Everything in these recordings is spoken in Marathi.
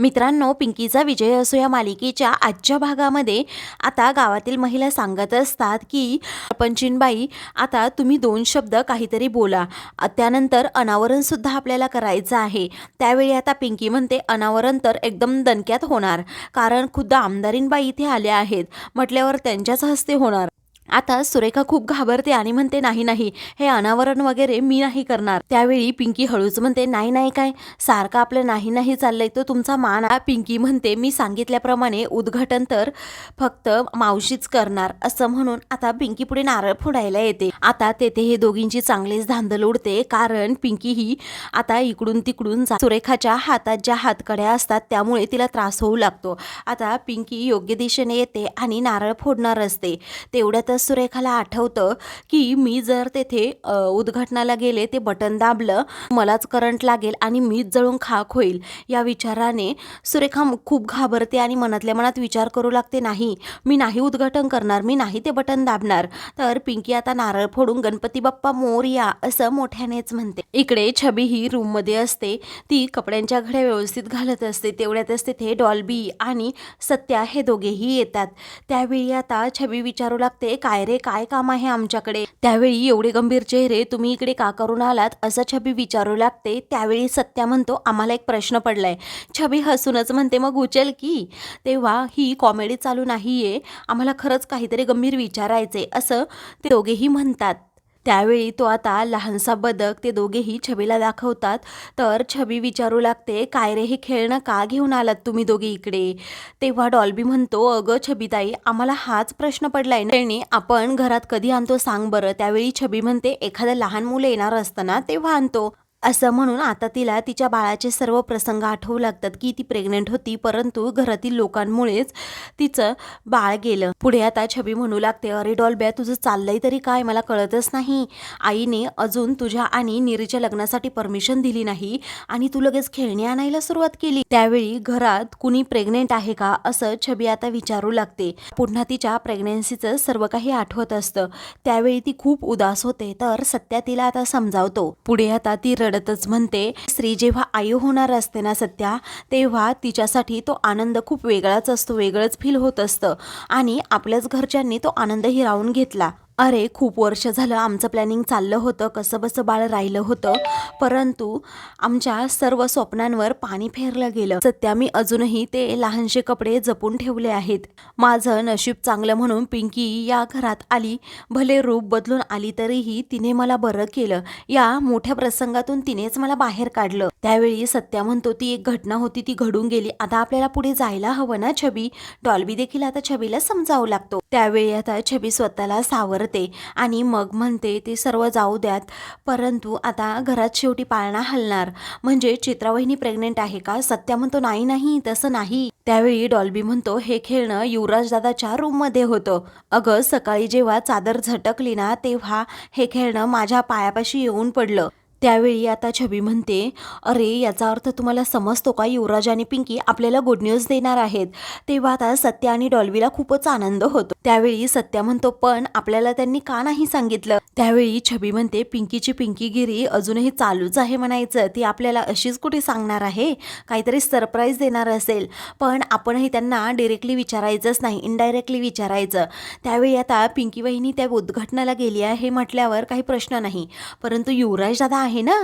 मित्रांनो पिंकीचा विजय असो या मालिकेच्या आजच्या भागामध्ये आता गावातील महिला सांगत असतात की पंचिनबाई आता तुम्ही दोन शब्द काहीतरी बोला. त्यानंतर अनावरणसुद्धा आपल्याला करायचं आहे. त्यावेळी आता पिंकी म्हणते अनावरण तर एकदम दणक्यात होणार. कारण खुद्द आमदारींबाई इथे आल्या आहेत. म्हटल्यावर त्यांच्याच हस्ते होणार. आता सुरेखा खूप घाबरते आणि म्हणते नाही नाही हे अनावरण वगैरे मी नाही करणार. त्यावेळी पिंकी हळूच म्हणते नाही नाही काय? सारखं आपलं नाही नाही चाललंय तो तुमचा मान पिंकी म्हणते मी सांगितल्याप्रमाणे उद्घाटन तर फक्त मावशीच करणार. असं म्हणून आता पिंकी पुढे नारळ फोडायला येते. आता तेथे हे दोघींची चांगलीच धांदल उडते कारण पिंकी ही आता इकडून तिकडून सुरेखाच्या हातात ज्या हातकड्या असतात त्यामुळे तिला त्रास होऊ लागतो. आता पिंकी योग्य दिशेने येते आणि नारळ फोडणार असते तेवढ्यातच सुरेखाला आठवतं की मी जर तेथे उद्घाटनाला गेले ते बटन दाबलं मलाच करंट लागेल आणि मीच जळून खाक होईल या विचाराने सुरेखा खूप घाबरते आणि मनातल्या मनात विचार करू लागते नाही मी नाही उद्घाटन करणार मी नाही ते बटन दाबणार तर पिंकी आता नारळ फोडून गणपती बाप्पा मोरया असं मोठ्यानेच म्हणते. इकडे छबी ही रूममध्ये असते ती कपड्यांच्या घड्या व्यवस्थित घालत असते तेवढ्यातच तिथे डॉल्बी आणि सत्या हे दोघेही येतात. त्यावेळी आता छबी विचारू लागते का काय रे? काय काम आहे आमच्याकडे? त्यावेळी एवढे गंभीर चेहरे तुम्ही इकडे का करून आलात? असं छबी विचारू लागते. त्यावेळी सत्या म्हणतो आम्हाला एक प्रश्न पडलाय. छबी हसूनच म्हणते मग उचल की. तेव्हा ही कॉमेडी चालू नाहीये. आम्हाला खरंच काहीतरी गंभीर विचारायचे असं ते दोघेही म्हणतात. त्यावेळी तो आता लहानसा बदक ते दोघेही छबीला दाखवतात. तर छबी विचारू लागते काय रे हे खेळणं का घेऊन आलात तुम्ही दोघे इकडे? तेव्हा डॉल्बी म्हणतो अगं छबीताई आम्हाला हाच प्रश्न पडलाय खेळणी आपण घरात कधी आणतो सांग बरं. त्यावेळी छबी म्हणते एखादं लहान मुलं येणार असताना तेव्हा आणतो. असं म्हणून आता तिला तिच्या बाळाचे सर्व प्रसंग आठवू लागतात की ती प्रेग्नेंट होती परंतु घरातील लोकांमुळेच तिचं बाळ गेलं. पुढे आता छबी म्हणू लागते अरे डॉल्ब्या तुझं चाललंय तरी काय? मला कळतच नाही. आईने अजून तुझ्या आणि निरीच्या लग्नासाठी परमिशन दिली नाही आणि तू लगेच खेळणी आणायला सुरुवात केली. त्यावेळी घरात कुणी प्रेग्नेंट आहे का? असं छबी आता विचारू लागते. पुन्हा तिच्या प्रेग्नेन्सीचं सर्व काही आठवत असतं. त्यावेळी ती खूप उदास होते तर सत्या तिला आता समजावतो. पुढे आता ती रडतच म्हणते स्त्री जेव्हा आई होणार असते ना सत्या तेव्हा तिच्यासाठी तो आनंद खूप वेगळाच असतो वेगळंच फील होत असतं. आणि आपल्याच घरच्यांनी तो आनंद हिरावून घेतला. अरे खूप वर्ष झालं आमचं प्लॅनिंग चाललं होतं कसं बसं बाळ राहिलं होतं. परंतु आमच्या सर्व स्वप्नांवर पाणी फेरलं गेलं. सत्या मी अजूनही ते लहानसे कपडे जपून ठेवले आहेत. माझं नशीब चांगलं म्हणून पिंकी या घरात आली. भले रूप बदलून आली तरीही तिने मला बरं केलं. या मोठ्या प्रसंगातून तिनेच मला बाहेर काढलं. त्यावेळी सत्या म्हणतो ती एक घटना होती ती घडून गेली. आता आपल्याला पुढे जायला हवं ना छबी? डॉल्बी देखील आता छबीला समजावं लागतो. त्यावेळी आता छबी स्वतःला सावरत आणि मग म्हणते ते सर्व जाऊ द्यात. परंतु आता घरात शेवटी पाळणा हलणार. म्हणजे चित्रावहिनी प्रेग्नेंट आहे का? सत्या म्हणतो नाही नाही तसं नाही. त्यावेळी डॉल्बी म्हणतो हे खेळणं युवराजदादाच्या रूममध्ये होतं. अगं सकाळी जेव्हा चादर झटकली ना तेव्हा हे खेळणं माझ्या पायापाशी येऊन पडलं. त्यावेळी आता छबी म्हणते अरे याचा अर्थ तुम्हाला समजतो का? युवराज आणि पिंकी आपल्याला गुड न्यूज देणार आहेत. तेव्हा आता सत्या आणि डॉल्बीला खूपच आनंद होतो. त्यावेळी सत्या म्हणतो पण आपल्याला त्यांनी का नाही सांगितलं? त्यावेळी छबी म्हणते पिंकीची पिंकीगिरी अजूनही चालूच आहे म्हणायचं. ती आपल्याला अशीच कुठे सांगणार आहे? काहीतरी सरप्राईज देणार असेल. पण आपणही त्यांना डिरेक्टली विचारायचंच नाही इनडायरेक्टली विचारायचं. त्यावेळी आता पिंकी वहिनी त्या उद्घाटनाला गेली आहे म्हटल्यावर काही प्रश्न नाही. परंतु युवराज दादा आहे ना?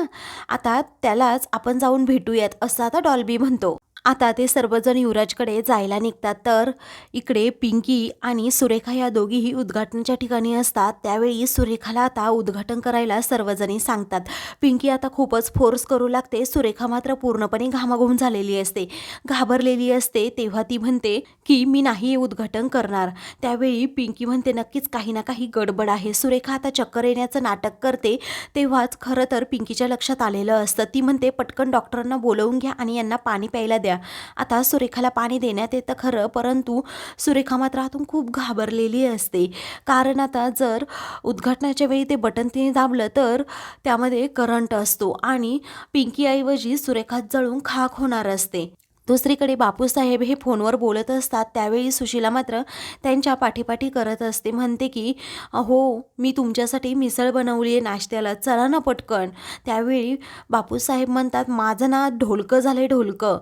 आता त्यालाच आपण जाऊन भेटूयात असं आता डॉल्बी म्हणतो. आता ते सर्वजण युवराजकडे जायला निघतात. तर इकडे पिंकी आणि सुरेखा या दोघीही उद्घाटनाच्या ठिकाणी असतात. त्यावेळी सुरेखाला आता उद्घाटन करायला सर्वजणी सांगतात. पिंकी आता खूपच फोर्स करू लागते. सुरेखा मात्र पूर्णपणे घामाघूम झालेली असते. घाबरलेली असते. तेव्हा ती म्हणते की मी नाही उद्घाटन करणार. त्यावेळी पिंकी म्हणते नक्कीच काही ना काही गडबड आहे. सुरेखा आता चक्कर येण्याचं नाटक करते. तेव्हाच खरं तर पिंकीच्या लक्षात आलेलं असतं. ती म्हणते पटकन डॉक्टरांना बोलवून घ्या आणि यांना पाणी प्यायला द्या. आता सुरेखाला पाणी देण्यात येतं खरं परंतु सुरेखा मात्र आतून खूप घाबरलेली असते. कारण आता जर उद्घाटनाच्या वेळी ते बटन तिने दाबलं तर त्यामध्ये करंट असतो आणि पिंकीऐवजी सुरेखात जळून खाक होणार असते. दुसरीकडे बापूसाहेब हे फोनवर बोलत असतात. त्यावेळी सुशीला मात्र त्यांच्या पाठीपाठी करत असते. म्हणते की हो मी तुमच्यासाठी मिसळ बनवली आहे नाश्त्याला. चला ना पटकन. त्यावेळी बापूसाहेब म्हणतात माझं ना ढोलकं झालं आहे ढोलकं.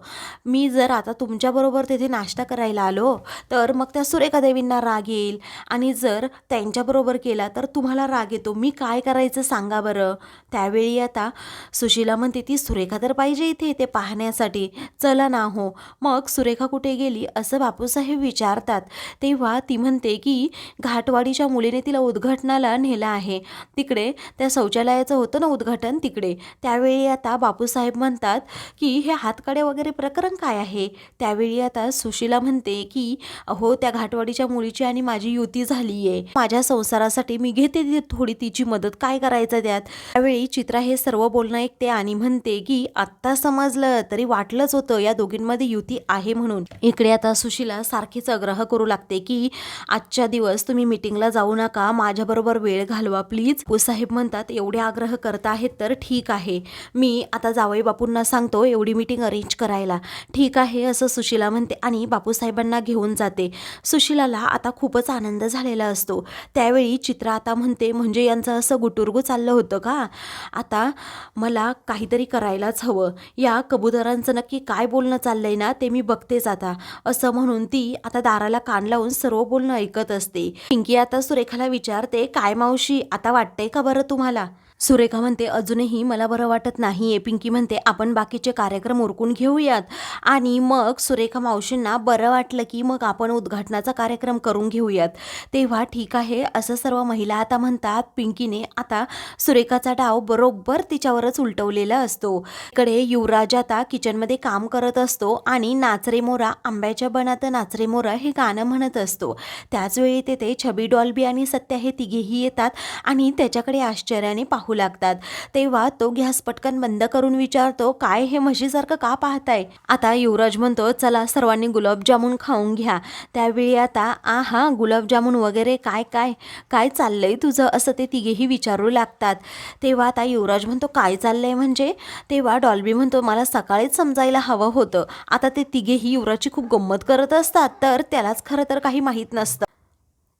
मी जर आता तुमच्याबरोबर तिथे नाश्ता करायला आलो तर मग त्या सुरेखा देवींना राग येईल. आणि जर त्यांच्याबरोबर केला तर तुम्हाला राग येतो. मी काय करायचं सांगा बरं. त्यावेळी आता सुशीला म्हणते ती सुरेखा तर पाहिजे इथे ते पाहण्यासाठी. चला ना हो. मग सुरेखा कुठे गेली असं बापूसाहेब विचारतात. तेव्हा ती म्हणते की घाटवाडीच्या मुलीने तिला उद्घाटनाला नेलं आहे. तिकडे त्या शौचालयाचं होतं ना उद्घाटन तिकडे. त्यावेळी आता बापूसाहेब म्हणतात की हे हातकडे वगैरे प्रकरण काय आहे? त्यावेळी आता सुशीला म्हणते की हो त्या घाटवाडीच्या मुलीची आणि माझी युती झाली आहे माझ्या संसारासाठी मी घेते ती थोडी तिची मदत. काय करायचं त्यात? त्यावेळी चित्रा हे सर्व बोलणं ऐकते आणि म्हणते की आत्ता समजलं तरी वाटलंच होतं या दोघींमध्ये युती आहे म्हणून. इकडे आता सुशीला सारखीच आग्रह करू लागते की आजच्या दिवस तुम्ही मिटिंगला जाऊ नका माझ्याबरोबर वेळ घालवा प्लीज. साहेब म्हणतात एवढे आग्रह करत आहेत तर ठीक आहे. मी आता जावई बापूंना सांगतो एवढी मिटिंग अरेंज करायला. ठीक आहे असं सुशीला म्हणते आणि बापूसाहेबांना घेऊन जाते. सुशीलाला आता खूपच आनंद झालेला असतो. त्यावेळी चित्रा आता म्हणते म्हणजे यांचं असं गुटुरगू चाललं होतं का? आता मला काहीतरी करायलाच हवं. या कबुतरांचं नक्की काय बोलणं चाललंय ना ते मी बघतेच आता. असं म्हणून ती आता दाराला कान लावून सर्व बोलणं ऐकत असते. पिंकी आता सुरेखाला विचारते काय मावशी आता वाटतंय का बरं तुम्हाला? सुरेखा म्हणते अजूनही मला बरं वाटत नाही आहे पिंकी म्हणते आपण बाकीचे कार्यक्रम उरकून घेऊयात. आणि मग सुरेखा मावशींना बरं वाटलं की मग आपण उद्घाटनाचा कार्यक्रम करून घेऊयात. तेव्हा ठीक आहे असं सर्व महिला आता म्हणतात. पिंकीने आता सुरेखाचा डाव बरोबर तिच्यावरच उलटवलेला असतो. इकडे युवराज आता किचनमध्ये काम करत असतो आणि नाचरे मोरा आंब्याच्या बनात नाचरे मोरा हे गाणं म्हणत असतो. त्याचवेळी तेथे छबी डॉल्बी आणि सत्या हे तिघेही येतात आणि त्याच्याकडे आश्चर्याने पाहू लागतात. तेव्हा तो गॅस पटकन बंद करून विचारतो काय हे म्हशीसारखं का पाहताय? आता युवराज म्हणतो चला सर्वांनी गुलाबजामुन खाऊन घ्या. त्यावेळी आता आ हा गुलाबजामुन वगैरे काय काय काय चाललंय तुझं? असं ते तिघेही विचारू लागतात. तेव्हा आता युवराज म्हणतो काय चाललंय म्हणजे? तेव्हा डॉल्बी म्हणतो मला सकाळीच समजायला हवं होतं. आता ते तिघेही युवराजची खूप गंमत करत असतात तर त्यालाच खरं तर काही माहीत नसतं.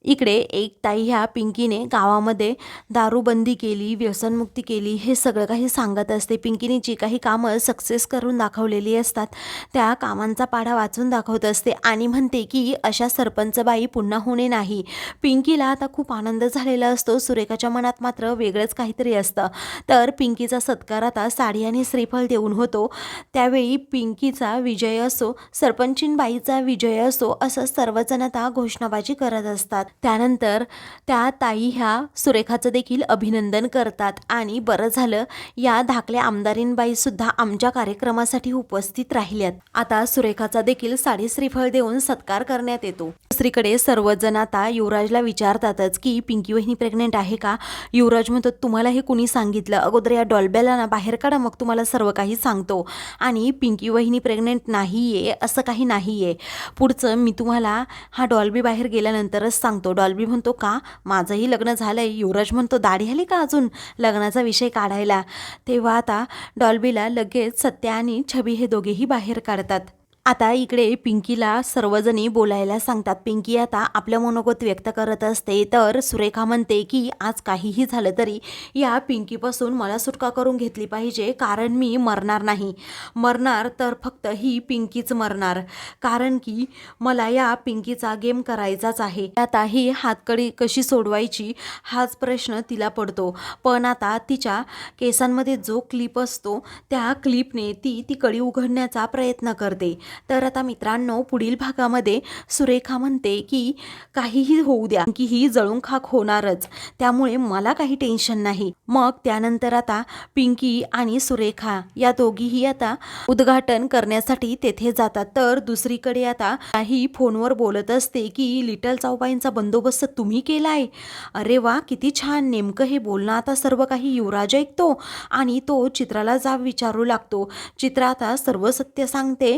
इकडे एक ताई ह्या पिंकीने गावामध्ये दारूबंदी केली व्यसनमुक्ती केली हे सगळं काही सांगत असते. पिंकीने जी काही कामं सक्सेस करून दाखवलेली असतात त्या कामांचा पाढा वाचून दाखवत असते आणि म्हणते की अशा सरपंचबाई पुन्हा होणे नाही. पिंकीला आता खूप आनंद झालेला असतो. सुरेखाच्या मनात मात्र वेगळंच काहीतरी असतं. तर पिंकीचा सत्कार आता साडी आणि श्रीफळ देऊन होतो. त्यावेळी पिंकीचा विजय असो सरपंचीनबाईचा विजय असो असं सर्वजण आता घोषणाबाजी करत असतात. त्यानंतर त्या ताई ह्या सुरेखाचं देखील अभिनंदन करतात. आणि बरं झालं या धाकल्या आमदारींबाईसुद्धा आमच्या कार्यक्रमासाठी उपस्थित राहिल्यात. आता सुरेखाचा देखील साडी श्रीफळ देऊन सत्कार करण्यात येतो. दुसरीकडे सर्वजण आता युवराजला विचारतातच की पिंकी वहिनी प्रेग्नेंट आहे का? युवराज म्हणतो तुम्हाला हे कुणी सांगितलं? अगोदर या डॉल्ब्याला ना बाहेर काढा मग तुम्हाला सर्व काही सांगतो. आणि पिंकी वहिनी प्रेग्नेंट नाही आहे असं काही नाही आहे पुढचं मी तुम्हाला हा डॉल्बी बाहेर गेल्यानंतरच सांगतो. डॉल्बी म्हणतो का? माझंही लग्न झालं आहे युवराज म्हणतो दाढी आली का अजून? लग्नाचा विषय काढायला. तेव्हा आता डॉल्बीला लगेच सत्या आणि छबी हे दोघेही बाहेर काढतात. आता इकडे पिंकीला सर्वजणी बोलायला सांगतात. पिंकी आता आपलं मनोगत व्यक्त करत असते. तर सुरेखा म्हणते की आज काहीही झालं तरी या पिंकीपासून मला सुटका करून घेतली पाहिजे. कारण मी मरणार नाही. मरणार तर फक्त ही पिंकीच मरणार. कारण की मला या पिंकीचा गेम करायचाच आहे. आता ही हातकडी कशी सोडवायची हाच प्रश्न तिला पडतो. पण आता तिच्या केसांमध्ये जो क्लिप असतो त्या क्लिपने ती ती कडी उघडण्याचा प्रयत्न करते. तर आता मित्रांनो पुढील भागामध्ये सुरेखा म्हणते की काहीही होऊ द्या की ही जळून खाक होणारच. त्यामुळे मला काही टेन्शन नाही. मग त्यानंतर आता पिंकी आणि सुरेखा या दोघीही आता उद्घाटन करण्यासाठी तेथे जातात. तर दुसरीकडे आता काही फोनवर बोलत असते की लिटल चाऊबाईंचा बंदोबस्त तुम्ही केलाय? अरे वा किती छान! नेमकं हे बोलणं आता सर्व काही युवराज ऐकतो आणि तो चित्राला जाब विचारू लागतो. चित्रा आता सर्व सत्य सांगते.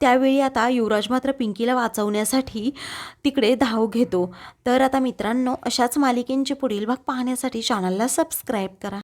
त्यावेळी आता युवराज मात्र पिंकीला वाचवण्यासाठी तिकडे धाव घेतो. तर आता मित्रांनो अशाच मालिकेंचे पुढील भाग पाहण्यासाठी चॅनलला सबस्क्राईब करा.